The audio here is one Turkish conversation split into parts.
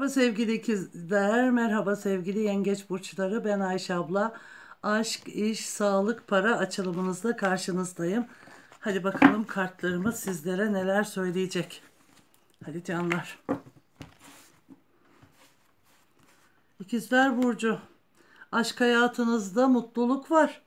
Merhaba sevgili ikizler, merhaba sevgili yengeç burçları. Ben Ayşe abla. Aşk, iş, sağlık, para açılımınızda karşınızdayım. Hadi bakalım kartlarımız sizlere neler söyleyecek. Hadi canlar. İkizler burcu. Aşk hayatınızda mutluluk var.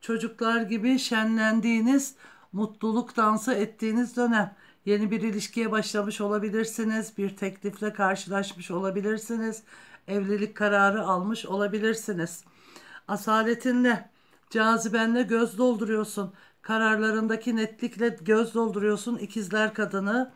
Çocuklar gibi şenlendiğiniz, mutluluk dansı ettiğiniz dönem. Yeni bir ilişkiye başlamış olabilirsiniz. Bir teklifle karşılaşmış olabilirsiniz. Evlilik kararı almış olabilirsiniz. Asaletinle, cazibenle göz dolduruyorsun. Kararlarındaki netlikle göz dolduruyorsun ikizler kadını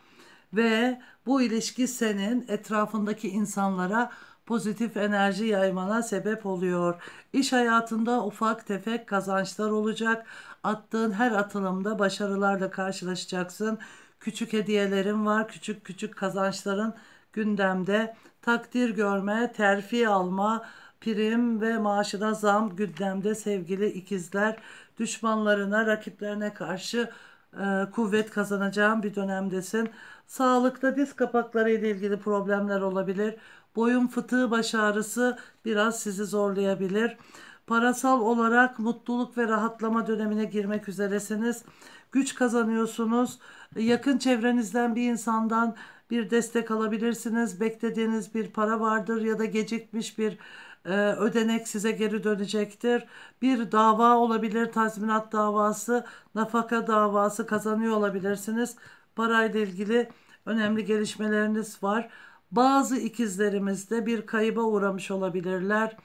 ve bu ilişki senin etrafındaki insanlara pozitif enerji yaymana sebep oluyor. İş hayatında ufak tefek kazançlar olacak. Attığın her atılımda başarılarla karşılaşacaksın. Küçük hediyelerin var, küçük küçük kazançların gündemde. Takdir görme, terfi alma, prim ve maaşına zam gündemde sevgili ikizler. Düşmanlarına, rakiplerine karşı e, kuvvet kazanacağın bir dönemdesin. Sağlıkta diz kapakları ile ilgili problemler olabilir. Boyun fıtığı baş ağrısı biraz sizi zorlayabilir. Parasal olarak mutluluk ve rahatlama dönemine girmek üzeresiniz. Güç kazanıyorsunuz. Yakın çevrenizden bir insandan bir destek alabilirsiniz. Beklediğiniz bir para vardır ya da gecikmiş bir e, ödenek size geri dönecektir. Bir dava olabilir, tazminat davası, nafaka davası kazanıyor olabilirsiniz. Parayla ilgili önemli gelişmeleriniz var. Bazı ikizlerimizde bir kayıba uğramış olabilirler.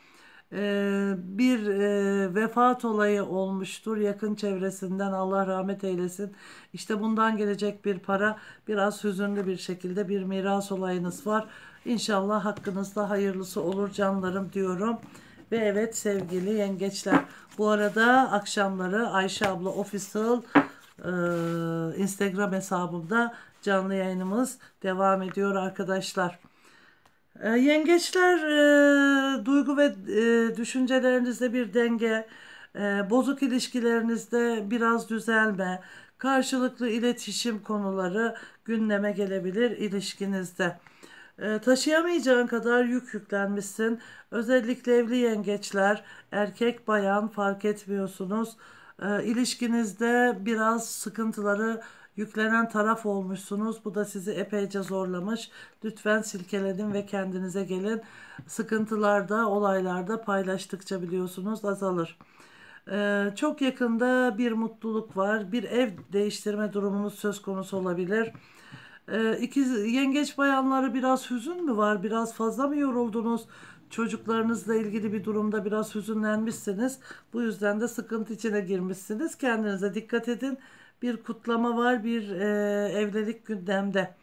Ee, bir e, vefat olayı olmuştur yakın çevresinden Allah rahmet eylesin. İşte bundan gelecek bir para biraz hüzünlü bir şekilde bir miras olayınız var. İnşallah hakkınızda hayırlısı olur canlarım diyorum. Ve evet sevgili yengeçler bu arada akşamları Ayşe abla official e, Instagram hesabımda canlı yayınımız devam ediyor arkadaşlar. E, yengeçler e, duygu ve e, düşüncelerinizde bir denge, e, bozuk ilişkilerinizde biraz düzelme, karşılıklı iletişim konuları gündeme gelebilir ilişkinizde. E, taşıyamayacağın kadar yük yüklenmişsin. Özellikle evli yengeçler, erkek bayan fark etmiyorsunuz. E, ilişkinizde biraz sıkıntıları yüklenen taraf olmuşsunuz. Bu da sizi epeyce zorlamış. Lütfen silkelenin ve kendinize gelin. Sıkıntılarda, olaylarda paylaştıkça biliyorsunuz azalır. Ee, çok yakında bir mutluluk var. Bir ev değiştirme durumunuz söz konusu olabilir. Ee, ikiz, yengeç bayanları biraz hüzün mü var? Biraz fazla mı yoruldunuz? Çocuklarınızla ilgili bir durumda biraz hüzünlenmişsiniz. Bu yüzden de sıkıntı içine girmişsiniz. Kendinize dikkat edin bir kutlama var, bir e, evlilik gündemde.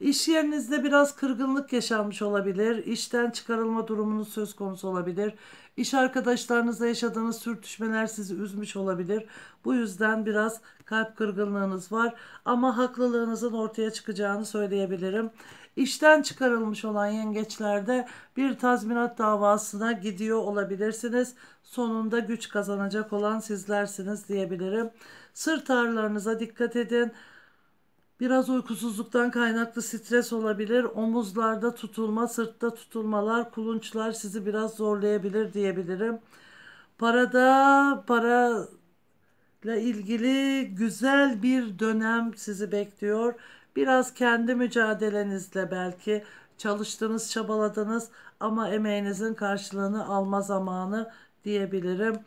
İş yerinizde biraz kırgınlık yaşanmış olabilir. İşten çıkarılma durumunuz söz konusu olabilir. İş arkadaşlarınızla yaşadığınız sürtüşmeler sizi üzmüş olabilir. Bu yüzden biraz kalp kırgınlığınız var ama haklılığınızın ortaya çıkacağını söyleyebilirim. İşten çıkarılmış olan yengeçlerde bir tazminat davasına gidiyor olabilirsiniz. Sonunda güç kazanacak olan sizlersiniz diyebilirim. Sırt ağrılarınıza dikkat edin. Biraz uykusuzluktan kaynaklı stres olabilir. Omuzlarda tutulma, sırtta tutulmalar, kulunçlar sizi biraz zorlayabilir diyebilirim. Parada, para ile ilgili güzel bir dönem sizi bekliyor. Biraz kendi mücadelenizle belki çalıştınız, çabaladınız ama emeğinizin karşılığını alma zamanı diyebilirim.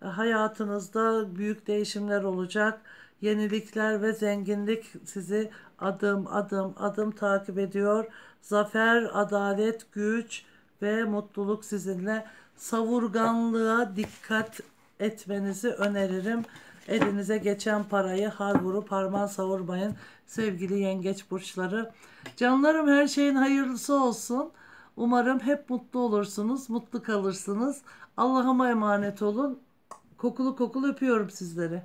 Hayatınızda büyük değişimler olacak. Yenilikler ve zenginlik sizi adım adım adım takip ediyor. Zafer, adalet, güç ve mutluluk sizinle. Savurganlığa dikkat etmenizi öneririm. Elinize geçen parayı har vurup harman savurmayın sevgili yengeç burçları. Canlarım her şeyin hayırlısı olsun. Umarım hep mutlu olursunuz, mutlu kalırsınız. Allah'ıma emanet olun. Kokulu kokulu öpüyorum sizleri.